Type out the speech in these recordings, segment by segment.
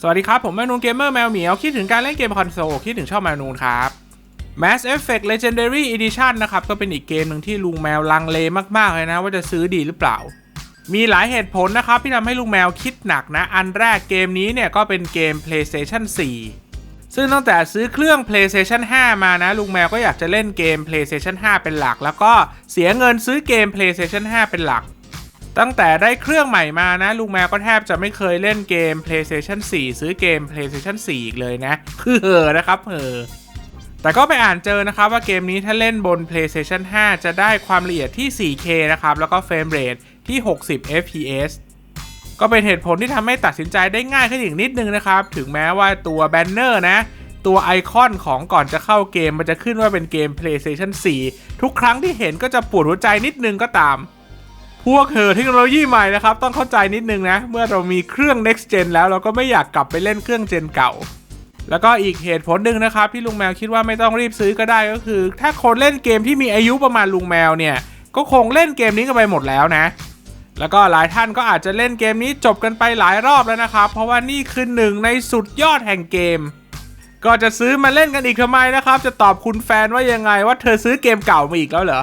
สวัสดีครับ ผมแมนูนเกมเมอร์แมวเหมียว คิดถึงการเล่นเกมคอนโซล คิดถึงชอบแมนูนครับ Mass Effect Legendary Edition นะครับ ก็เป็นอีกเกมหนึ่งที่ลุงแมวลังเลมาก ๆ เลยนะ ว่าจะซื้อดีหรือเปล่า มีหลายเหตุผลนะครับ ที่ทำให้ลุงแมวคิดหนักนะ อันแรกเกมนี้เนี่ยก็เป็นเกม PlayStation 4 ซึ่งตั้งแต่ซื้อเครื่อง PlayStation 5 มานะลุงแมวก็อยากจะเล่นเกม PlayStation 5 เป็นหลัก แล้วก็เสียเงินซื้อเกม PlayStation 5 เป็นหลัก ตั้งแต่ได้เครื่องใหม่มานะ ลุงแมวก็แทบจะไม่เคยเล่นเกม PlayStation 4 ซื้อเกม PlayStation 4 อีกเลยนะ คือเหอะนะครับเหอะแต่ก็ไปอ่านเจอนะครับว่าเกมนี้ถ้าเล่นบน PlayStation 5 จะได้ความละเอียดที่ 4K นะครับ แล้วก็เฟรมเรทที่ 60 fps ก็เป็นเหตุผลที่ทำให้ตัดสินใจได้ง่ายขึ้นอีกนิดนึงนะครับ ถึงแม้ว่าตัวแบนเนอร์นะ ตัวไอคอนของก่อนจะเข้าเกมมันจะขึ้นว่าเป็นเกม PlayStation 4 ทุกครั้งที่เห็นก็จะปวดหัวใจนิดนึงก็ตาม พวกเธอเทคโนโลยีใหม่นะครับ ต้องเข้าใจนิดนึงนะ เมื่อเรามีเครื่อง next gen แล้วเราก็ไม่อยากกลับไปเล่นเครื่องเจนเก่า แล้วก็อีกเหตุผลหนึ่งนะครับที่ลุงแมวคิดว่าไม่ต้องรีบซื้อก็ได้ก็คือ ถ้าคนเล่นเกมที่มีอายุประมาณลุงแมวเนี่ย ก็คงเล่นเกมนี้กันไปหมดแล้วนะ แล้วก็หลายท่านก็อาจจะเล่นเกมนี้จบกันไปหลายรอบแล้วนะครับ เพราะว่านี่คือหนึ่งในสุดยอดแห่งเกม ก็จะซื้อมาเล่นกันอีกทำไมนะครับ จะตอบคุณแฟนว่ายังไงว่าเธอซื้อเกมเก่ามาอีกแล้วเหรอ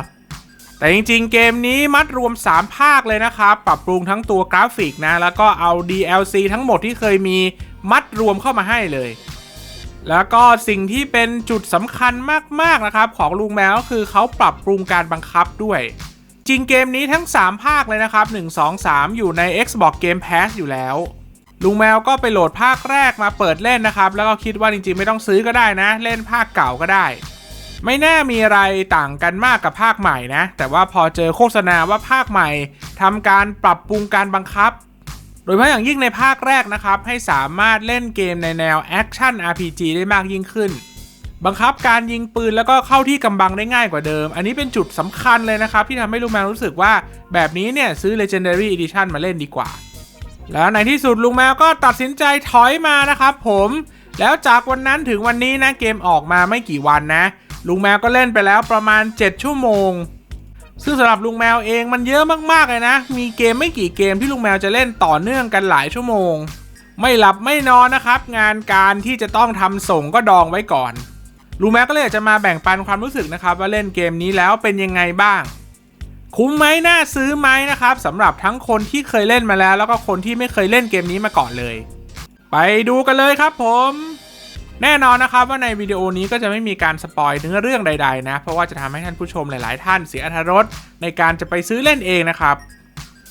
แต่จริง ๆ เกมนี้มัดรวม 3 ภาคเลยนะครับ ปรับปรุงทั้งตัวกราฟิกนะ แล้วก็เอา DLC ทั้งหมดที่เคยมีมัดรวมเข้ามาให้เลย แล้วก็สิ่งที่เป็นจุดสำคัญมาก ๆ นะครับ ของลุงแมวก็คือเขาปรับปรุงการบังคับด้วย จริงเกมนี้ทั้ง 3 ภาคเลยนะครับ 1 2 3 อยู่ใน Xbox Game Pass อยู่แล้วลุงแมวก็ไปโหลดภาคแรกมาเปิดเล่นนะครับ แล้วก็คิดว่าจริงๆไม่ต้องซื้อก็ได้นะ เล่นภาคเก่าก็ได้ ไม่น่ามีอะไรต่างกันมากกับภาคใหม่นะ แต่ว่าพอเจอโฆษณาว่าภาคใหม่ทำการปรับปรุงการบังคับ โดยเฉพาะอย่างยิ่งในภาคแรกนะครับ ให้สามารถเล่นเกมในแนวแอคชั่น RPG ได้มากยิ่งขึ้น บังคับการยิงปืนแล้วก็เข้าที่กำบังได้ง่ายกว่าเดิม อันนี้เป็นจุดสำคัญเลยนะครับ ที่ทำให้ลุงแมวรู้สึกว่าแบบนี้เนี่ยซื้อ Legendary Edition มาเล่นดีกว่า แล้วในที่สุดลุงแมวก็ตัดสินใจถอยมานะครับผม แล้วจากวันนั้นถึงวันนี้นะเกมออกมาไม่กี่วันนะ ลุงแมวก็เล่นไปแล้วประมาณ 7 ชั่วโมง ซึ่งสำหรับลุงแมวเองมันเยอะมากๆเลยนะ มีเกมไม่กี่เกมที่ลุงแมวจะเล่นต่อเนื่องกันหลายชั่วโมง ไม่หลับไม่นอนนะครับ งานการที่จะต้องทำส่งก็ดองไว้ก่อน ลุงแมวก็เลยอยากจะมาแบ่งปันความรู้สึกนะครับว่าเล่นเกมนี้แล้วเป็นยังไงบ้าง คุ้มไหมน่าซื้อไหมนะครับสำหรับทั้งคนที่เคยเล่นมาแล้ว แล้วก็คนที่ไม่เคยเล่นเกมนี้มาก่อนเลย ไปดูกันเลยครับผม แน่นอนนะครับว่าในวิดีโอนี้ก็จะไม่มีการสปอยเนื้อเรื่องใด ๆ นะ เพราะว่าจะทำให้ท่านผู้ชมหลาย ๆ ท่านเสียอรรถรสในการจะไปซื้อเล่นเองนะครับ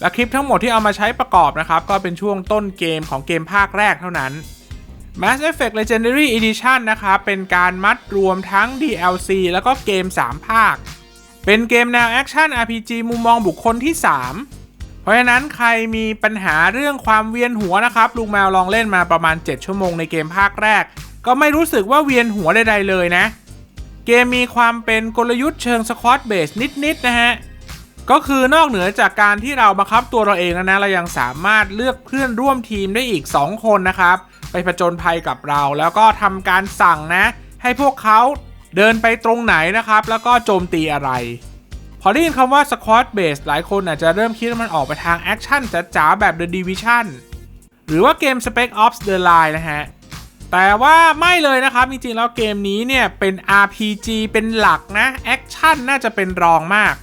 และคลิปทั้งหมดที่เอามาใช้ประกอบนะครับ ก็เป็นช่วงต้นเกมของเกมภาคแรกเท่านั้น Mass Effect Legendary Edition นะครับ เป็นการมัดรวมทั้ง DLC แล้วก็เกม 3 ภาค เป็นเกมแนวแอคชั่น RPG มุมมองบุคคลที่ 3 เพราะฉะนั้นใครมีปัญหาเรื่องความเวียนหัวนะครับ ลุงแมวลองเล่นมาประมาณ 7 ชั่วโมงในเกมภาคแรก ก็ไม่รู้สึกว่าเวียนหัวใดๆเลยนะ เกมมีความเป็นกลยุทธ์เชิงสควอตเบสนิดๆนะฮะ ก็คือนอกเหนือจากการที่เราบังคับตัวเราเองแล้วนะ เรายังสามารถเลือกเพื่อนร่วมทีมได้อีก 2 คนนะครับ ไปผจญภัยกับเราแล้วก็ทำการสั่งนะ ให้พวกเขาเดินไปตรงไหนนะครับ แล้วก็โจมตีอะไร พอได้ยินคำว่า Squad Base หลายคนอาจจะเริ่มคิดว่ามันออกไปทางแอคชั่นจ๋าๆแบบ The Division หรือว่าเกม Spec Ops The Line นะฮะ แต่ว่าไม่เลยนะครับ จริงๆแล้วเกมนี้เนี่ยเป็น RPG เป็นหลักนะ แอคชั่นน่าจะเป็นรองมาก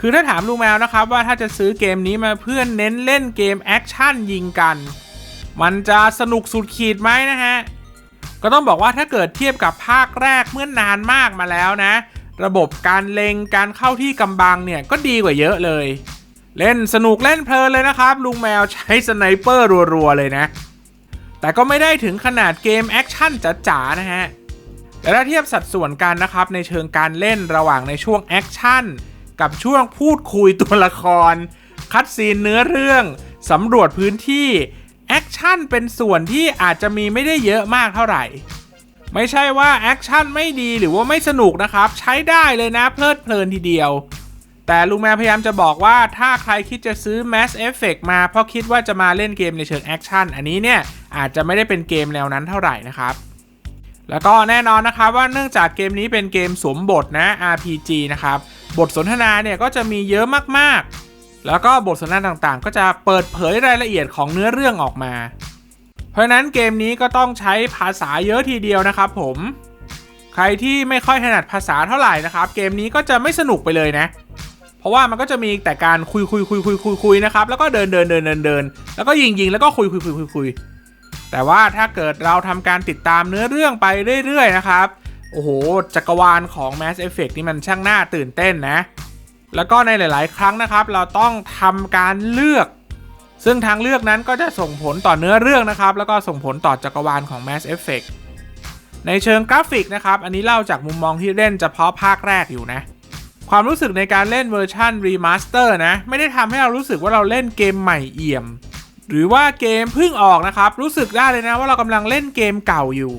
คือถ้าถามลุงแมวนะครับ ว่าถ้าจะซื้อเกมนี้มาเพื่อนเน้นเล่นเกมแอคชั่นยิงกัน มันจะสนุกสุดขีดไหมนะฮะ ก็ต้องบอกว่าถ้าเกิดเทียบกับภาคแรกเมื่อนานมากมาแล้วนะ ระบบการเลงการเข้าที่กำบังเนี่ยก็ดีกว่าเยอะเลย เล่นสนุกเล่นเพลินเลยนะครับลุงแมวใช้สไนเปอร์รัวๆเลยนะ แต่ก็ไม่ได้ถึงขนาดเกมแอคชั่นจ๋าๆนะฮะแต่ถ้าเทียบสัดส่วนกันนะครับในเชิงการเล่นระหว่างในช่วงแอคชั่นกับช่วงพูดคุยตัวละคร คัดซีนเนื้อเรื่องสำรวจพื้นที่แอคชั่นเป็นส่วนที่อาจจะมีไม่ได้เยอะมากเท่าไหร่ ไม่ใช่ว่าแอคชั่นไม่ดีหรือว่าไม่สนุกนะครับ ใช้ได้เลยนะเพลิดเพลินทีเดียว แต่ลุงแมวพยายามจะบอกว่าถ้าใครคิดจะซื้อ Mass Effect มาเพราะคิดว่าจะมาเล่นเกมในเชิงแอคชั่นอันนี้เนี่ย อาจจะไม่ได้เป็นเกมแนวนั้นเท่าไหร่นะครับแล้วก็แน่นอนนะครับว่าเนื่องจากเกมนี้เป็นเกมสวมบทนะ RPG นะครับ บทสนทนาเนี่ยก็จะมีเยอะมากๆ แล้วก็บทสนทนาต่างๆ ก็จะเปิดเผยรายละเอียดของเนื้อเรื่องออกมา เพราะฉะนั้นเกมนี้ก็ต้องใช้ภาษาเยอะทีเดียวนะครับผม ใครที่ไม่ค่อยถนัดภาษาเท่าไหร่นะครับ เกมนี้ก็จะไม่สนุกไปเลยนะ เพราะว่ามันก็จะมีแต่การคุยคุยคุยคุยคุยคุยนะครับ แล้วก็เดินเดินเดินเดินเดินแล้วก็ยิงยิงแล้วก็คุยคุยคุยคุยคุย แต่ว่าถ้าเกิดเราทำการติดตามเนื้อเรื่องไปเรื่อยๆนะครับ โอ้โห จักรวาลของ Mass Effect นี่มันช่างน่าตื่นเต้นนะ แล้วก็ในหลาย ๆ ครั้งนะครับ เราต้องทำการเลือก ซึ่งทางเลือกนั้นก็จะส่งผลต่อเนื้อเรื่องนะครับ แล้วก็ส่งผลต่อจักรวาลของ Mass Effect ในเชิงกราฟิกนะครับ อันนี้เล่าจากมุมมองที่เล่นเฉพาะภาคแรกอยู่นะ ความรู้สึกในการเล่นเวอร์ชันรีมาสเตอร์นะ ไม่ได้ทำให้เรารู้สึกว่าเราเล่นเกมใหม่เอี่ยม หรือว่าเกมเพิ่งออกนะครับ รู้สึกได้เลยนะว่าเรากำลังเล่นเกมเก่าอยู่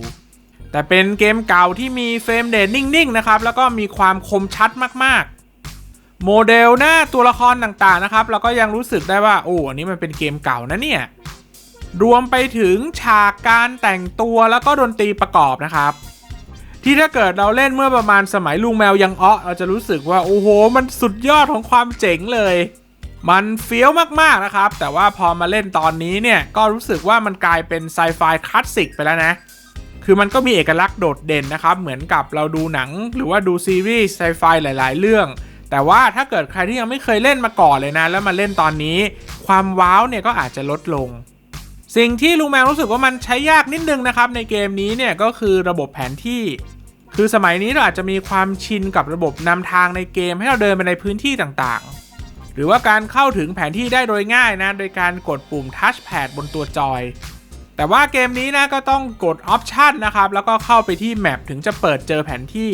แต่เป็นเกมเก่าที่มีเฟรมเรทนิ่งๆนะครับ แล้วก็มีความคมชัดมากๆ โมเดลหน้าตัวละครต่างๆนะครับ เราก็ยังรู้สึกได้ว่าโอ้อันนี้มันเป็นเกมเก่านะเนี่ย รวมไปถึงฉากการแต่งตัวแล้วก็ดนตรีประกอบนะครับที่ถ้าเกิดเราเล่นเมื่อประมาณสมัยลุงแมวยังอ้อเราจะรู้สึกว่า โอ้โห มันสุดยอดของความเจ๋งเลย มันเฟี้ยวมากๆนะครับ แต่ว่าพอมาเล่นตอนนี้เนี่ย ก็รู้สึกว่ามันกลายเป็นไซไฟคลาสสิกไปแล้วนะ คือมันก็มีเอกลักษณ์โดดเด่นนะครับ เหมือนกับเราดูหนัง หรือว่าดูซีรีส์ไซไฟหลาย ๆ เรื่อง แต่ว่าถ้าเกิดใครที่ยังไม่เคยเล่นมาก่อนเลยนะ แล้วมาเล่นตอนนี้ ความว้าวเนี่ยก็อาจจะลดลงสิ่งที่ลุงแมวรู้สึกว่ามันใช้ยากนิดนึงนะครับในเกมนี้เนี่ยก็คือระบบแผนที่ คือสมัยนี้เราอาจจะมีความชินกับระบบนำทางในเกมให้เราเดินไปในพื้นที่ต่างๆ หรือว่าการเข้าถึงแผนที่ได้โดยง่ายนะ โดยการกดปุ่มทัชแพดบนตัวจอย แต่ว่าเกมนี้นะก็ต้องกดออปชันนะครับ แล้วก็เข้าไปที่แมปถึงจะเปิดเจอแผนที่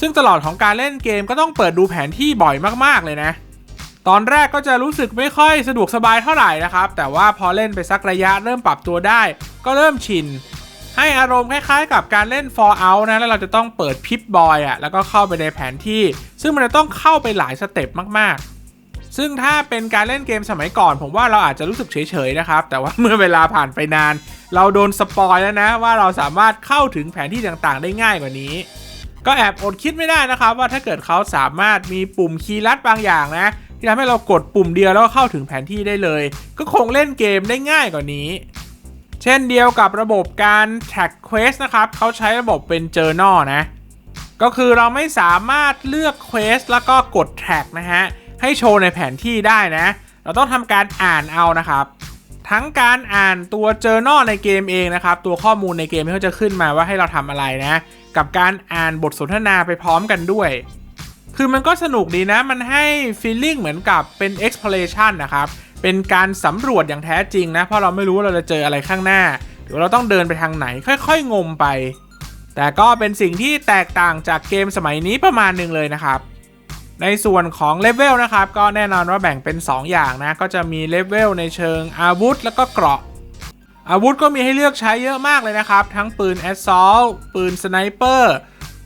ซึ่งตลอดของการเล่นเกมก็ต้องเปิดดูแผนที่บ่อยมากๆเลยนะ ตอนแรกก็จะรู้สึกไม่ค่อยสะดวกสบายเท่าไหร่นะครับ แต่ว่าพอเล่นไปสักระยะเริ่มปรับตัวได้ ก็เริ่มชินให้อารมณ์คล้ายๆกับการเล่น Fallout นะ แล้วเราจะต้องเปิดพิปบอยอะ แล้วก็เข้าไปในแผนที่ ซึ่งมันจะต้องเข้าไปหลายสเต็ปมากๆ ซึ่งถ้าเป็นการเล่นเกมสมัยก่อน ผมว่าเราอาจจะรู้สึกเฉยๆนะครับ แต่ว่าเมื่อเวลาผ่านไปนาน เราโดนสปอยแล้วนะ ว่าเราสามารถเข้าถึงแผนที่ต่างๆ ได้ง่ายกว่านี้ ก็แอบอดคิดไม่ได้นะครับว่าถ้าเกิดเขาสามารถมีปุ่มคีย์ลัดบางอย่างนะ ที่ทำให้เรากดปุ่มเดียวแล้วก็เข้าถึงแผนที่ได้เลย ก็คงเล่นเกมได้ง่ายกว่านี้ เช่นเดียวกับระบบการ track quest นะครับเขาใช้ระบบเป็น journal นะก็คือเราไม่สามารถเลือก quest แล้วก็กด track นะฮะ ให้โชว์ในแผนที่ได้นะ เราต้องทำการอ่านเอานะครับ ทั้งการอ่านตัว journal ในเกมเองนะครับ ตัวข้อมูลในเกมที่เขาจะขึ้นมาว่าให้เราทำอะไรนะ กับการอ่านบทสนทนาไปพร้อมกันด้วย คือมันก็สนุกดีนะ มันให้ feeling เหมือนกับเป็น exploration นะครับ เป็นการสำรวจอย่างแท้จริงนะ เพราะเราไม่รู้ว่าเราจะเจออะไรข้างหน้าหรือเราต้องเดินไปทางไหน ค่อย ๆ งมไป แต่ก็เป็นสิ่งที่แตกต่างจากเกมสมัยนี้ประมาณหนึ่งเลยนะครับ ในส่วนของเลเวลนะครับก็แน่นอนว่าแบ่งเป็น 2 อย่างนะ ก็จะมีเลเวลในเชิงอาวุธ แล้วก็เกราะ อาวุธก็มีให้เลือกใช้เยอะมากเลยนะครับ ทั้งปืนแอสซอลปืนสไนเปอร์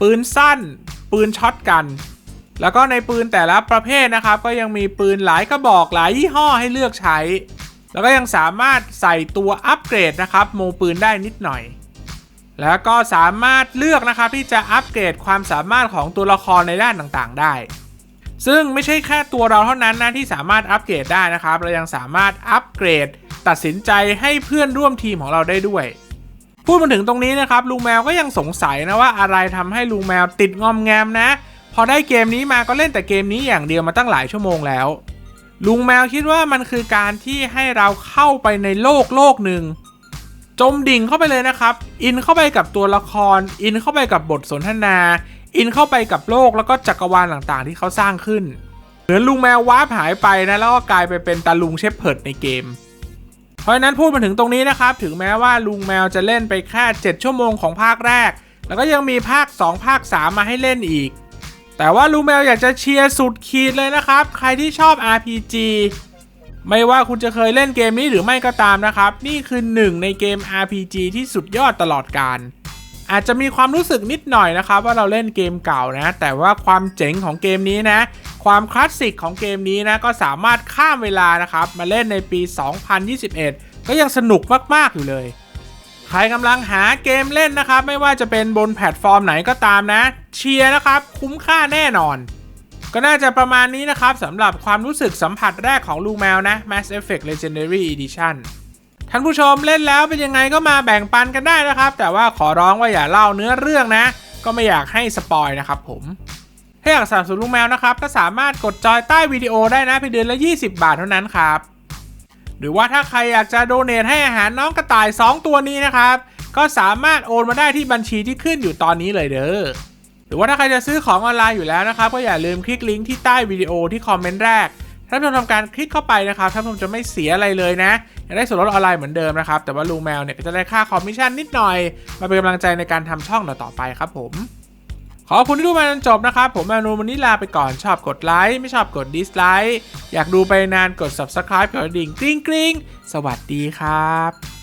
ปืนสั้น ปืนช็อตกันแล้วก็ในปืนแต่ละประเภทนะครับ ก็ยังมีปืนหลายกระบอกหลายยี่ห้อให้เลือกใช้ แล้วก็ยังสามารถใส่ตัวอัปเกรดนะครับโมปืนได้นิดหน่อย แล้วก็สามารถเลือกนะครับที่จะอัปเกรดความสามารถของตัวละครในด้านต่างๆ ได้ ซึ่งไม่ใช่แค่ตัวเราเท่านั้นนะที่สามารถอัปเกรดได้นะครับ เรายังสามารถอัปเกรด ตัดสินใจให้เพื่อนร่วมทีมของเราได้ด้วย พูดมาถึงตรงนี้นะครับลุงแมวก็ยังสงสัยนะว่าอะไรทำให้ลุงแมวติดงอมแงมนะ พอได้เกมนี้มาก็เล่นแต่เกมนี้อย่างเดียวมาตั้งหลายชั่วโมงแล้ว ลุงแมวคิดว่ามันคือการที่ให้เราเข้าไปในโลกโลกหนึ่งจมดิ่งเข้าไปเลยนะครับ อินเข้าไปกับตัวละคร อินเข้าไปกับบทสนทนา อินเข้าไปกับโลกแล้วก็จักรวาลต่างๆ ที่เขาสร้างขึ้นเหมือนลุงแมววาร์ปหายไปนะแล้วก็กลายไปเป็นตาลุงเชฟเพิร์ดในเกม เพราะฉะนั้นพูดมาถึงตรงนี้นะครับ ถึงแม้ว่าลุงแมวจะเล่นไปแค่ 7 ชั่วโมงของภาคแรก แล้วก็ยังมีภาค 2 ภาค 3 มาให้เล่นอีก แต่ว่าลุงแมวอยากจะเชียร์สุดขีดเลยนะครับ ใครที่ชอบ RPG ไม่ว่าคุณจะเคยเล่นเกมนี้หรือไม่ก็ตามนะครับ นี่คือหนึ่งในเกม RPG ที่สุดยอดตลอดการ อาจจะมีความรู้สึกนิดหน่อยนะครับว่าเราเล่นเกมเก่านะ แต่ว่าความเจ๋งของเกมนี้นะ ความคลาสสิกของเกมนี้นะก็สามารถข้ามเวลานะครับมาเล่นในปี 2021 ก็ยังสนุกมาก ๆ อยู่เลย ใครกำลังหาเกมเล่นนะครับ ไม่ว่าจะเป็นบนแพลตฟอร์มไหนก็ตามนะ เชียร์นะครับ คุ้มค่าแน่นอน ก็น่าจะประมาณนี้นะครับสำหรับความรู้สึกสัมผัสแรกของลูกแมวนะ Mass Effect Legendary Edition ท่านผู้ชมเล่นแล้วเป็นยังไงก็มาแบ่งปันกันได้นะครับ แต่ว่าขอร้องว่าอย่าเล่าเนื้อเรื่องนะ ก็ไม่อยากให้สปอยนะครับผมถ้าอยากสนับสนุนลุงแมวนะครับ ก็สามารถกดจอยใต้วิดีโอได้นะเพียงเดือนละ 20 บาทเท่านั้นครับ หรือว่าถ้าใครอยากจะโดเนทให้อาหารน้องกระต่าย 2 ตัวนี้นะครับ ก็สามารถโอนมาได้ที่บัญชีที่ขึ้นอยู่ตอนนี้เลยเด้อ หรือว่าถ้าใครจะซื้อของออนไลน์อยู่แล้วนะครับ ก็อย่าลืมคลิกลิงก์ที่ใต้วิดีโอที่คอมเมนต์แรกท่านผู้ชมทำการคลิกเข้าไปนะครับท่านผู้ชมจะไม่เสียอะไรเลยนะ ยังได้ส่วนลดออนไลน์เหมือนเดิมนะครับ แต่ว่าลุงแมวเนี่ยก็จะได้ค่าคอมมิชชั่นนิดหน่อย มาเป็นกำลังใจในการทำช่องต่อไปครับผม ขอบคุณที่ดูมาจนจบนะครับ ผมแมนูวันนี้ลาไปก่อนชอบกดไลค์ไม่ชอบกดดิสไลค์อยากดูไปนานกด subscribe กดดิ่งกริ๊งกริ๊งสวัสดีครับ